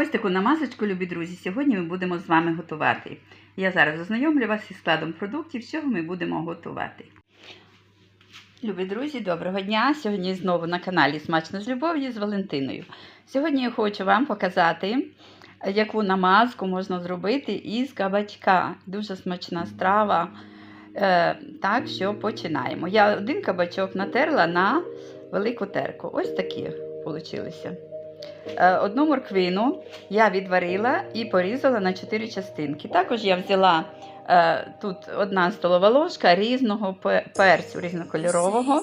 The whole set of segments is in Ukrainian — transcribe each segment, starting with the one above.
Ось таку намазочку, любі друзі, сьогодні ми будемо з вами готувати. Я зараз ознайомлю вас із складом продуктів, з чого ми будемо готувати. Любі друзі, доброго дня! Сьогодні знову на каналі Смачно з любов'ю з Валентиною. Сьогодні я хочу вам показати, яку намазку можна зробити із кабачка. Дуже смачна страва. Е, так що починаємо. Я один кабачок натерла на велику терку. Ось такі получилися. Е, Одну морквину я відварила і порізала на 4 частинки. Також я взяла е, тут одна столова ложка різного пе- перцю різнокольорового.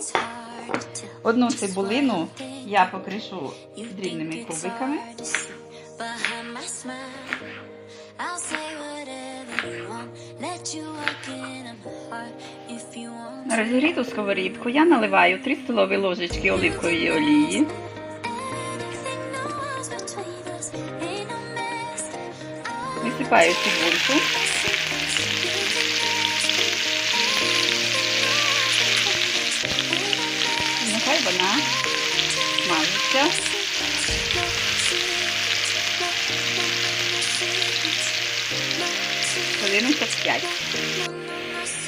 Одну цибулину я покришу дрібними кубиками. На розігріту сковорідку я наливаю 3 столові ложечки оливкової олії. Висипаю цибульку. Нехай вона смажиться. Хвилиночок 5.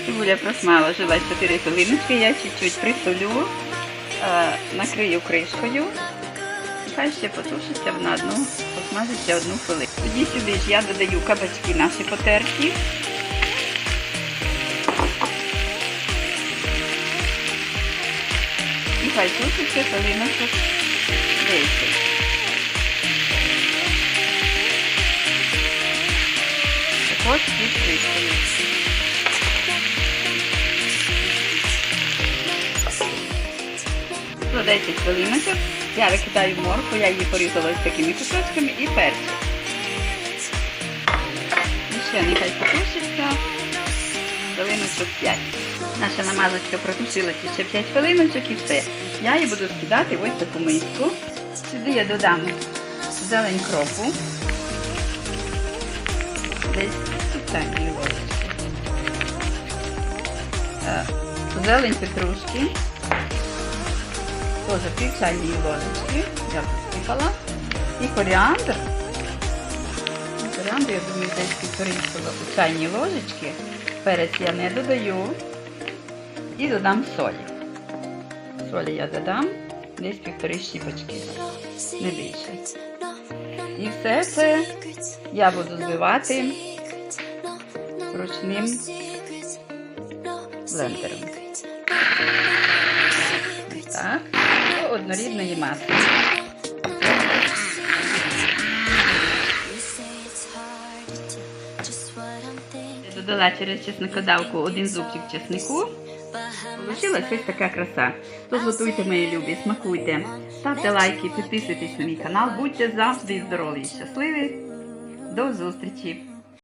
Цибуля просмажилась 4 хвилиночки, я чуть-чуть присолю, е, накрию кришкою. Хай ще потушиться вона одну, посмажиться одну хвилину. Тоді сюди ж я додаю кабачки наші потерті. І хай тушиться хвилиночок 10. Також під кришкою. За 10 хвилиночок я викидаю морку, я її порізала ось такими кусочками і перчик. І ще нехай потушиться хвилиночок 5. Наша намазочка протушилася ще 5 хвилиночок і все. Я її буду скидати в ось таку миску. Сюди я додам зелень кропу. Десь спеціальні ложечки. Е, Зелень петрушки. Тоже пів чайної ложечки. Я посипала. І коріандр. Ну, Коріандр, я думаю, десь півтори столові чайні ложечки. Перець я не додаю. І додам солі. Солі я додам десь півтори щіпочки. Не більше. І все це я буду збивати ручним блендером. Однорідної маси. Додала через чесникодавку один зубчик чеснику. Получилась ось така краса. Тож готуйте, мої любі, смакуйте, ставте лайки, підписуйтесь на мій канал, будьте завжди здорові і щасливі. До зустрічі!